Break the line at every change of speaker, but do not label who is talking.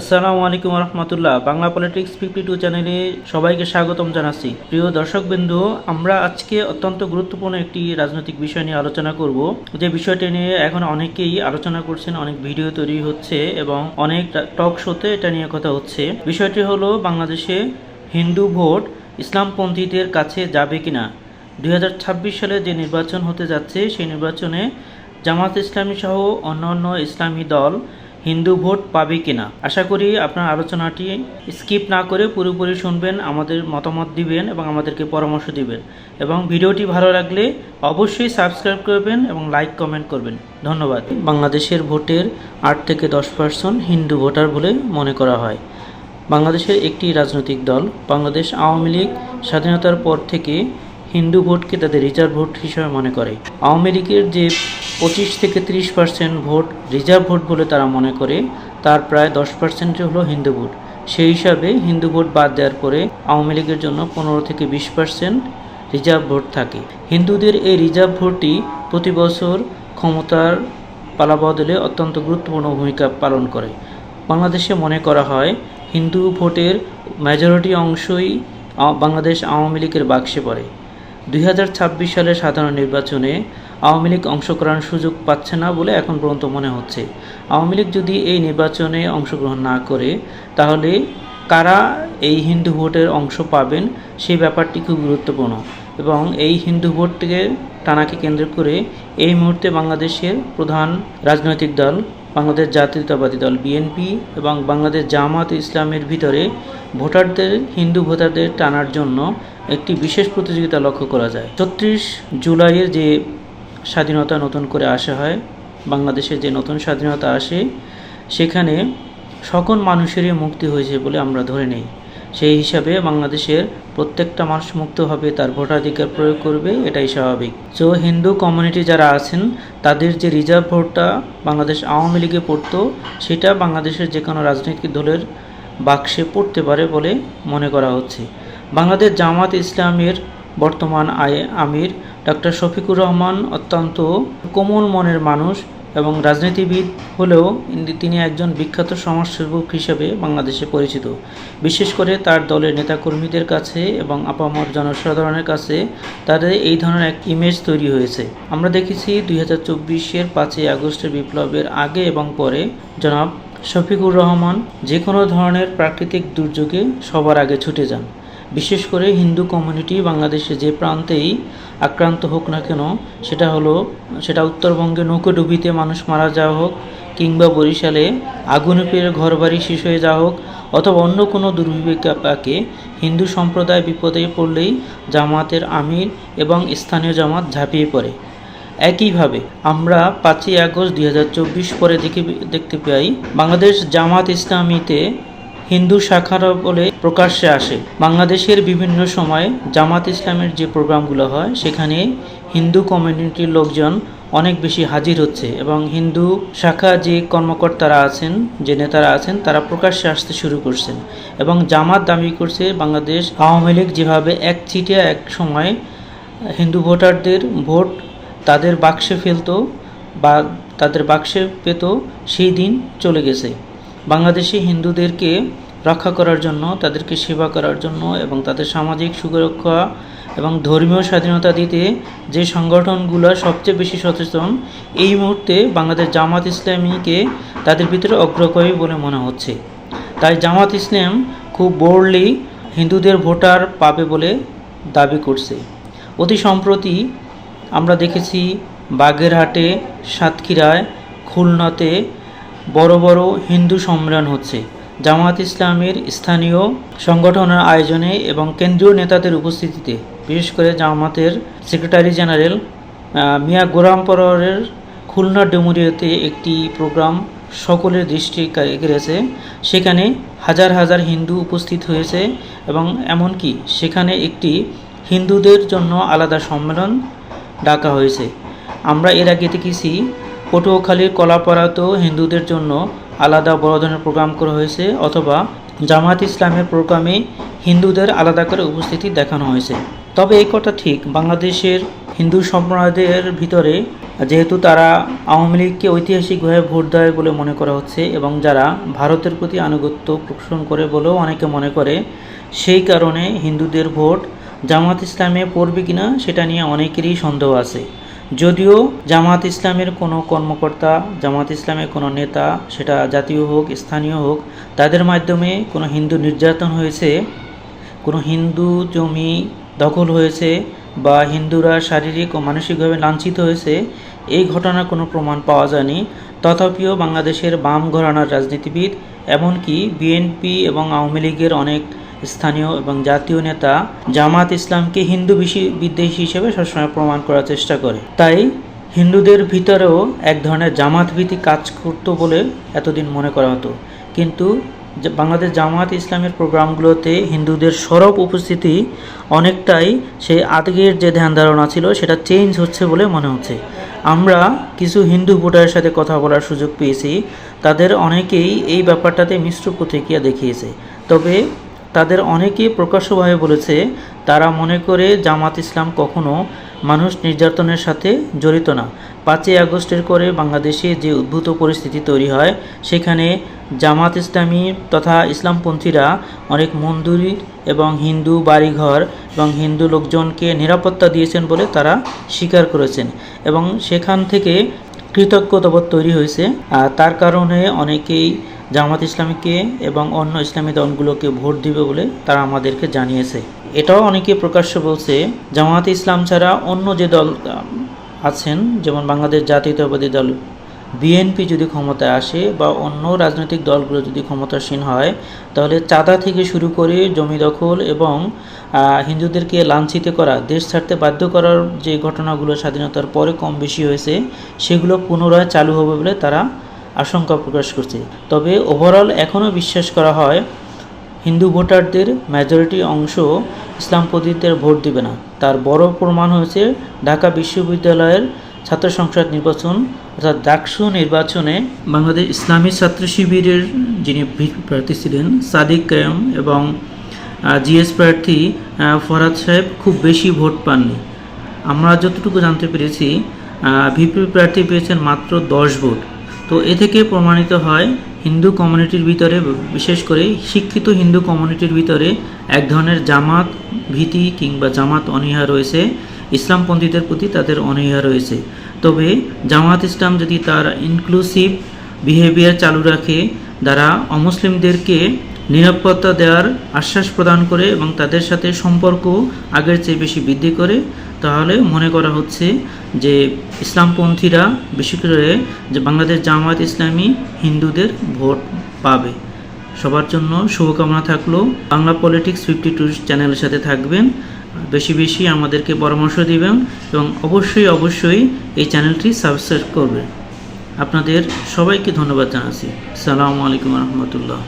আসসালামু আলাইকুম রহমতুল্লাহ। বাংলা পলিটিক্স ফিফটি টু চ্যানেলে সবাইকে স্বাগতম জানাচ্ছি। প্রিয় দর্শকবৃন্দ, আমরা আজকে অত্যন্ত গুরুত্বপূর্ণ একটি রাজনৈতিক বিষয় নিয়ে আলোচনা করব। যে বিষয়টি নিয়ে এখন অনেকেই আলোচনা করছেন, অনেক ভিডিও তৈরি হচ্ছে এবং অনেক টক শোতে এটা নিয়ে কথা হচ্ছে। বিষয়টি হলো বাংলাদেশে হিন্দু ভোট ইসলামপন্থীদের কাছে যাবে কিনা। দুই হাজার ছাব্বিশ সালে যে নির্বাচন হতে যাচ্ছে, সেই নির্বাচনে জামাত ইসলামী সহ অন্যান্য ইসলামী দল হিন্দু ভোট পাবে কিনা। আশা করি আপনার আলোচনাটি স্কিপ না করে পুরোপুরি শুনবেন, আমাদের মতামত দিবেন এবং আমাদেরকে পরামর্শ দিবেন। এবং ভিডিওটি ভালো লাগলে অবশ্যই সাবস্ক্রাইব করবেন এবং লাইক, কমেন্ট করবেন। ধন্যবাদ। বাংলাদেশের ভোটের আট থেকে দশ পার্সেন্ট হিন্দু ভোটার বলে মনে করা হয়। বাংলাদেশের একটি রাজনৈতিক দল, বাংলাদেশ আওয়ামী লীগ, স্বাধীনতার পর থেকে হিন্দু ভোটকে তাদের রিজার্ভ ভোট হিসেবে মনে করে। আওয়ামী লীগের যে পঁচিশ থেকে তিরিশ পার্সেন্ট ভোট রিজার্ভ ভোট বলে তারা মনে করে, তার প্রায় দশ পার্সেন্ট হলো হিন্দু ভোট। সেই হিসাবে হিন্দু ভোট বাদ দেওয়ার পরে আওয়ামী লীগের জন্য পনেরো থেকে বিশ পার্সেন্ট রিজার্ভ ভোট থাকে। হিন্দুদের এই রিজার্ভ ভোটটি প্রতি বছর ক্ষমতার পালাবদলে অত্যন্ত গুরুত্বপূর্ণ ভূমিকা পালন করে। বাংলাদেশে মনে করা হয়, হিন্দু ভোটের মেজরিটি অংশই বাংলাদেশ আওয়ামী লীগের বাক্সে পড়ে। দুই হাজার ছাব্বিশ সালের সাধারণ নির্বাচনে আওয়ামী লীগ অংশগ্রহণ সুযোগ পাচ্ছে না বলে এখন পর্যন্ত মনে হচ্ছে। আওয়ামী লীগ যদি এই নির্বাচনে অংশগ্রহণ না করে, তাহলে কারা এই হিন্দু ভোটের অংশ পাবেন সেই ব্যাপারটি খুব গুরুত্বপূর্ণ এবং এই হিন্দু ভোটকে টানাকে কেন্দ্র করে এই মুহূর্তে বাংলাদেশের প্রধান রাজনৈতিক দল বাংলাদেশ জাতীয়তাবাদী দল বিএনপি এবং বাংলাদেশ জামাত ইসলামের ভিতরে ভোটারদের, হিন্দু ভোটারদের টানার জন্য একটি বিশেষ প্রতিযোগিতা লক্ষ্য করা যায়। ছত্রিশ জুলাইয়ের যে স্বাধীনতা নতুন করে আসা হয় বাংলাদেশের যে নতুন স্বাধীনতা আসে, সেখানে সকল মানুষেরই মুক্তি হয়েছে বলে আমরা ধরে নেই। সেই হিসাবে বাংলাদেশের প্রত্যেকটা মানুষ মুক্তভাবে তার ভোটাধিকার প্রয়োগ করবে, এটাই স্বাভাবিক। তো হিন্দু কমিউনিটি যারা আছেন, তাদের যে রিজার্ভ ভোটটা বাংলাদেশ আওয়ামী লীগে পড়তো, সেটা বাংলাদেশের যে কোনো রাজনৈতিক দলের বাক্সে পড়তে পারে বলে মনে করা হচ্ছে। বাংলাদেশ জামাত ইসলামের বর্তমান আয়ে আমির ডক্টর শফিকুর রহমান অত্যন্ত কোমল মনের মানুষ এবং রাজনীতিবিদ হলেও তিনি একজন বিখ্যাত সমাজসেবক হিসেবে বাংলাদেশে পরিচিত। বিশেষ করে তার দলের নেতাকর্মীদের কাছে এবং আপামর জনসাধারণের কাছে তাদের এই ধরনের এক ইমেজ তৈরি হয়েছে। আমরা দেখেছি দুই হাজার চব্বিশের পাঁচই আগস্টের বিপ্লবের আগে এবং পরে জনাব শফিকুর রহমান যে কোনো ধরনের প্রাকৃতিক দুর্যোগে সবার আগে ছুটে যান। বিশেষ করে হিন্দু কমিউনিটি বাংলাদেশে যে প্রান্তেই আক্রান্ত হোক না কেন, সেটা হলো, সেটা উত্তরবঙ্গে নৌকোডুবিতে মানুষ মারা যাওয়া হোক, কিংবা বরিশালে আগুনে পেয়ে ঘরবাড়ি শেষ হয়ে যাওয়া হোক, অথবা অন্য কোনো দুর্বিপাকে হিন্দু সম্প্রদায় বিপদে পড়লেই জামাতের আমির এবং স্থানীয় জামাত ঝাঁপিয়ে পড়ে। একইভাবে আমরা পাঁচই আগস্ট দুই হাজার চব্বিশ পরে দেখে, দেখতে পাই, বাংলাদেশ জামাত ইসলামীতে হিন্দু শাখার বলে প্রকাশ্যে আসে। বাংলাদেশের বিভিন্ন সময়ে জামাত ইসলামের যে প্রোগ্রামগুলো হয়, সেখানে হিন্দু কমিউনিটির লোকজন অনেক বেশি হাজির হচ্ছে এবং হিন্দু শাখা যে কর্মকর্তারা আছেন, যে নেতারা আছেন, তারা প্রকাশ্যে আসতে শুরু করছেন এবং জামাত দাবি করছে বাংলাদেশ আওয়ামী লীগ যেভাবে এক চিটে এক সময় হিন্দু ভোটারদের ভোট তাদের বাক্সে ফেলতো বা তাদের বাক্সে পেত, সেই দিন চলে গেছে। বাংলাদেশি হিন্দুদেরকে রক্ষা করার জন্য, তাদেরকে সেবা করার জন্য এবং তাদের সামাজিক সুরক্ষা এবং ধর্মীয় স্বাধীনতা দিতে যে সংগঠনগুলো সবচেয়ে বেশি সচেতন, এই মুহূর্তে বাংলাদেশ জামাত ইসলামীকে তাদের ভিতরে অগ্রগণী বলে মনে হচ্ছে। তাই জামাত ইসলাম খুব বোল্ডলি হিন্দুদের ভোটার পাবে বলে দাবি করছে। অতি সম্প্রতি আমরা দেখেছি বাগেরহাটে, সাতক্ষীরায়, খুলনাতে বড় বড় হিন্দু সম্মেলন হচ্ছে। জামাত ইসলামের স্থানীয় সংগঠনের আয়োজনে এবং কেন্দ্রীয় নেতাদের উপস্থিতিতে, বিশেষ করে জামাতের সেক্রেটারি জেনারেল মিয়া গোরাম পররের খুলনা ডেমুরিয়াতে একটি প্রোগ্রাম সকলের দৃষ্টি কেড়েছে। সেখানে হাজার হাজার হিন্দু উপস্থিত হয়েছে এবং এমনকি সেখানে একটি হিন্দুদের জন্য আলাদা সম্মেলন ডাকা হয়েছে। আমরা এর আগে দেখেছি পটুয়াখালীর কলাপাড়াতেও হিন্দুদের জন্য আলাদা বড় ধরনের প্রোগ্রাম করা হয়েছে অথবা জামাত ইসলামের প্রোগ্রামে হিন্দুদের আলাদা করে উপস্থিতি দেখানো হয়েছে। তবে এই কথা ঠিক, বাংলাদেশের হিন্দু সম্প্রদায়ের ভিতরে যেহেতু তারা আওয়ামী লীগকে ঐতিহাসিকভাবে ভোট দেয় বলে মনে করা হচ্ছে এবং যারা ভারতের প্রতি আনুগত্য পোষণ করে বলেও অনেকে মনে করে, সেই কারণে হিন্দুদের ভোট জামাত ইসলামে পড়বে কিনা সেটা নিয়ে অনেকেরই সন্দেহ আছে। যদিও জামাত ইসলামের কোনো কর্মকর্তা জামাত ইসলামের কোনো নেতা, সেটা জাতীয় হোক, স্থানীয় হোক, তাদের মাধ্যমে কোনো হিন্দু নির্যাতন হয়েছে, কোনো হিন্দু জমি দখল হয়েছে বা হিন্দুরা শারীরিক ও মানসিকভাবে লাঞ্ছিত হয়েছে, এই ঘটনার কোনো প্রমাণ পাওয়া যায়নি। তথাপিও বাংলাদেশের বাম ঘরানার রাজনীতিবিদ, এমনকি বিএনপি এবং আওয়ামী লীগের অনেক স্থানীয় এবং জাতীয় নেতা জামাত ইসলামকে হিন্দু বিদ্বেষী হিসেবে সবসময় প্রমাণ করার চেষ্টা করে। তাই হিন্দুদের ভিতরেও এক ধরনের জামাত ভীতি কাজ করতো বলে এতদিন মনে করা হতো। কিন্তু বাংলাদেশ জামাত ইসলামের প্রোগ্রামগুলোতে হিন্দুদের সরব উপস্থিতি অনেকটাই সেই আগের যে ধ্যান ধারণা ছিল, সেটা চেঞ্জ হচ্ছে বলে মনে হচ্ছে। আমরা কিছু হিন্দু ভোটারের সাথে কথা বলার সুযোগ পেয়েছি। তাদের অনেকেই এই ব্যাপারটাতে মিশ্র প্রতিক্রিয়া দেখিয়েছে। তবে তাদের অনেকেই প্রকাশ্যভাবে বলেছে, তারা মনে করে জামাত ইসলাম কখনো মানুষ নির্যাতনের সাথে জড়িত না। পাঁচই আগস্টের পরে বাংলাদেশে যে উদ্ভূত পরিস্থিতি তৈরি হয়, সেখানে জামাত ইসলামী তথা ইসলামপন্থীরা অনেক মন্দির এবং হিন্দু বাড়িঘর এবং হিন্দু লোকজনকে নিরাপত্তা দিয়েছেন বলে তারা স্বীকার করেছেন এবং সেখান থেকে কৃতজ্ঞতাবোধ তৈরি হয়েছে। আর তার কারণে অনেকেই জামাত ইসলামীকে এবং অন্য ইসলামী দলগুলোকে ভোট দিবে বলে তারা আমাদেরকে জানিয়েছে। এটাও অনেকে প্রকাশ্য বলছে জামাত ইসলাম ছাড়া অন্য যে দল আছেন, যেমন বাংলাদেশ জাতীয়তাবাদী দল বিএনপি যদি ক্ষমতায় আসে বা অন্য রাজনৈতিক দলগুলো যদি ক্ষমতাসীন হয়, তাহলে চাঁদা থেকে শুরু করে জমি দখল এবং হিন্দুদেরকে লাঞ্ছিত করা, দেশ ছাড়তে বাধ্য করার যে ঘটনাগুলো স্বাধীনতার পরে কম বেশি হয়েছে, সেগুলো পুনরায় চালু হবে বলে তারা আশঙ্কা প্রকাশ করছে। তবে ওভারঅল এখনও বিশ্বাস করা হয়, হিন্দু ভোটারদের মেজরিটি অংশ ইসলামপন্থীদের ভোট দিবে না। তার বড় প্রমাণ হয়েছে ঢাকা বিশ্ববিদ্যালয়ের ছাত্র সংসদ নির্বাচন অর্থাৎ ডাকসু নির্বাচনে বাংলাদেশ ইসলামী ছাত্র শিবিরের যিনি প্রার্থী ছিলেন, সাদিক কায়ম এবং জিএস প্রার্থী ফরাদ সাহেব খুব বেশি ভোট পাননি। আমরা যতটুকু জানতে পেরেছি ভিপি প্রার্থী পেয়েছেন মাত্র দশ ভোট। তো এ থেকে প্রমাণিত হয় হিন্দু কমিউনিটির ভিতরে, বিশেষ করে শিক্ষিত হিন্দু কমিউনিটির ভিতরে এক ধরনের জামাত, ভীতি কিংবা জামাত অনীহা রয়েছে। ইসলামপন্থীদের প্রতি তাদের অনীহা রয়েছে। তবে জামাত ইসলাম যদি তার ইনক্লুসিভ বিহেভিয়ার চালু রাখে, দ্বারা অমুসলিমদেরকে নিরাপত্তা দেওয়ার আশ্বাস প্রদান করে এবং তাদের সাথে সম্পর্ক আগের চেয়ে বেশি বৃদ্ধি করে তাহলে মনে করা হচ্ছে যে ইসলামপন্থীরা বিশেষ করে যে বাংলাদেশ জামায়াত ইসলামী হিন্দুদের ভোট পাবে। সবার জন্য শুভকামনা থাকল। বাংলা পলিটিক্স ফিফটি টু চ্যানেলের সাথে থাকবেন। বেশি বেশি আমাদেরকে পরামর্শ দিবেন এবং অবশ্যই অবশ্যই এই চ্যানেলটি সাবস্ক্রাইব করবেন। আপনাদের সবাইকে ধন্যবাদ জানাচ্ছি। সালামু আলাইকুম রহমতুল্লাহ।